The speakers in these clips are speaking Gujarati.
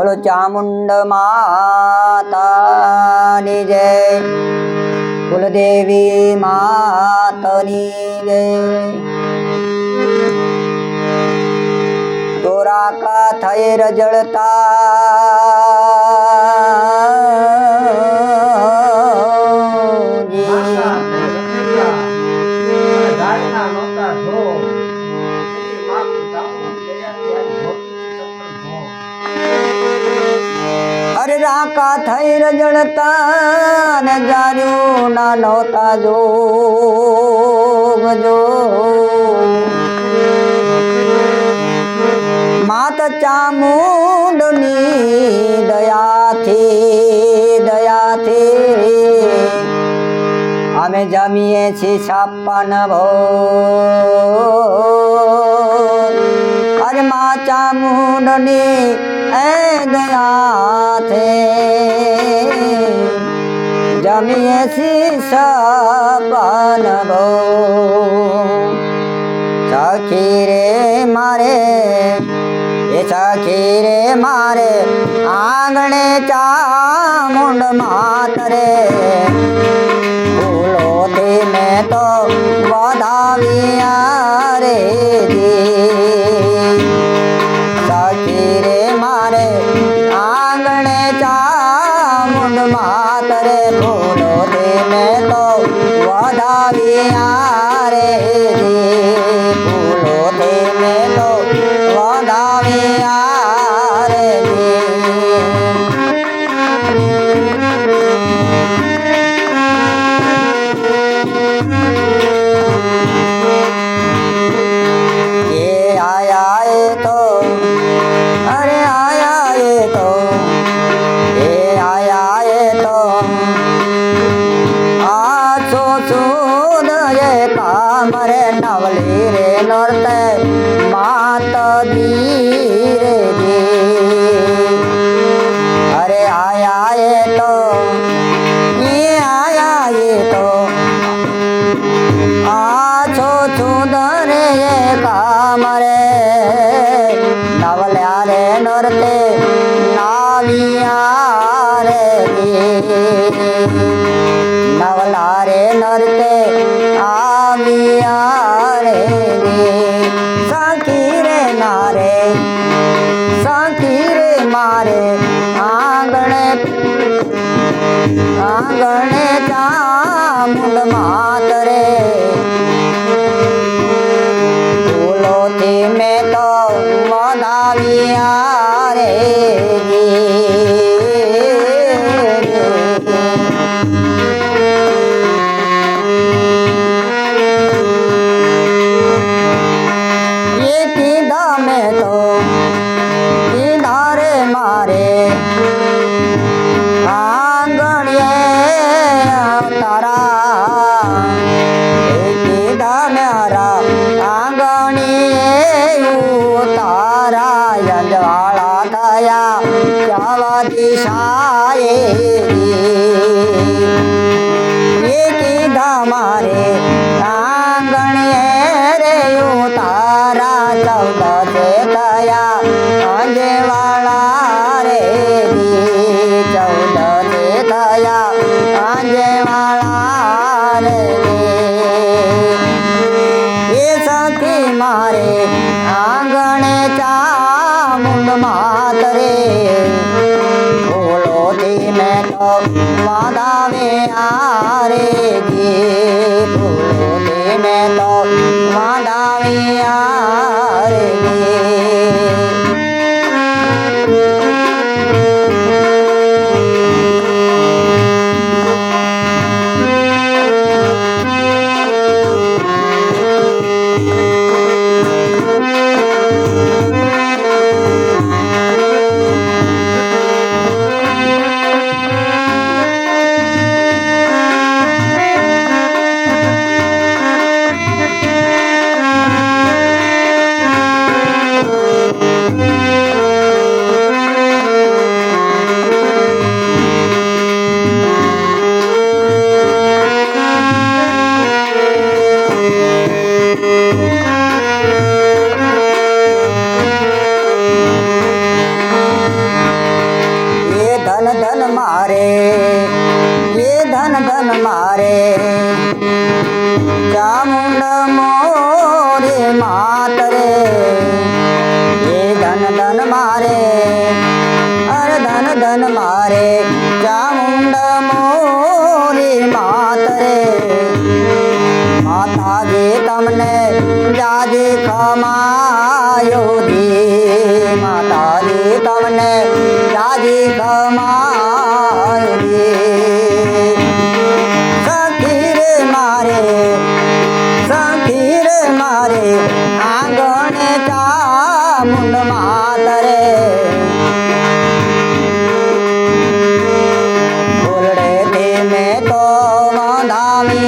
બોલો ચામુંડ માતાની જય કુલદેવી માતની જય. તોરા કા થઈ રજળતા રાકા થઈ રજડતા ને જાર્યું ના નહોતા જો જો માત ચામુંડની દયાથી દયાથી અમે જમીએ છીએ છપ્પન ભો અરે મા ચામુંડની એ દયાથી જમીએ ભો સખી રે મારે, એ સખી રે મારે આંગણે ચામુંડ માતરે ફૂલોથી મેં તો વધાવ્યા વધાવ્યા રે નવલા રે નરતે આમિયા રે. સખી રે નારે સખી રે મારે આંગણે આંગણે ચામુંડ દિશાએ એ કીધા મારે આંગણે રે તારા ચૌદ થયા અંજવાળા રે ચૌદ થયા અંજવાળા રે એ સખી મારે આંગણે વાત રે બોલો તીને તો વાદાવે આરે ગે બોલો તીને તો વાદાવે આરે મન મારે. ચામુંડ મોરે માતરે. એ ધન ધન મારે. અર ધન ધન મારે. ચામુંડ મોરે માતરે. માતાજી તમને જાજે ખમાયો દે. માતાજી તમને જાજે ખમા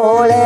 રે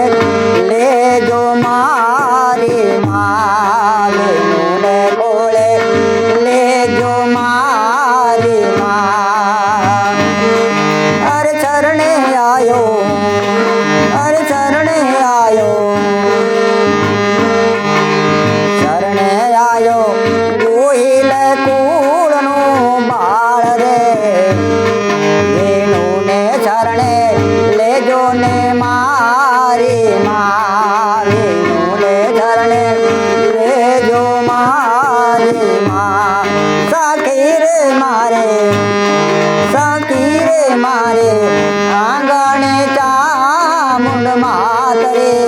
મારે આંગણે ચામુંડ માતરે.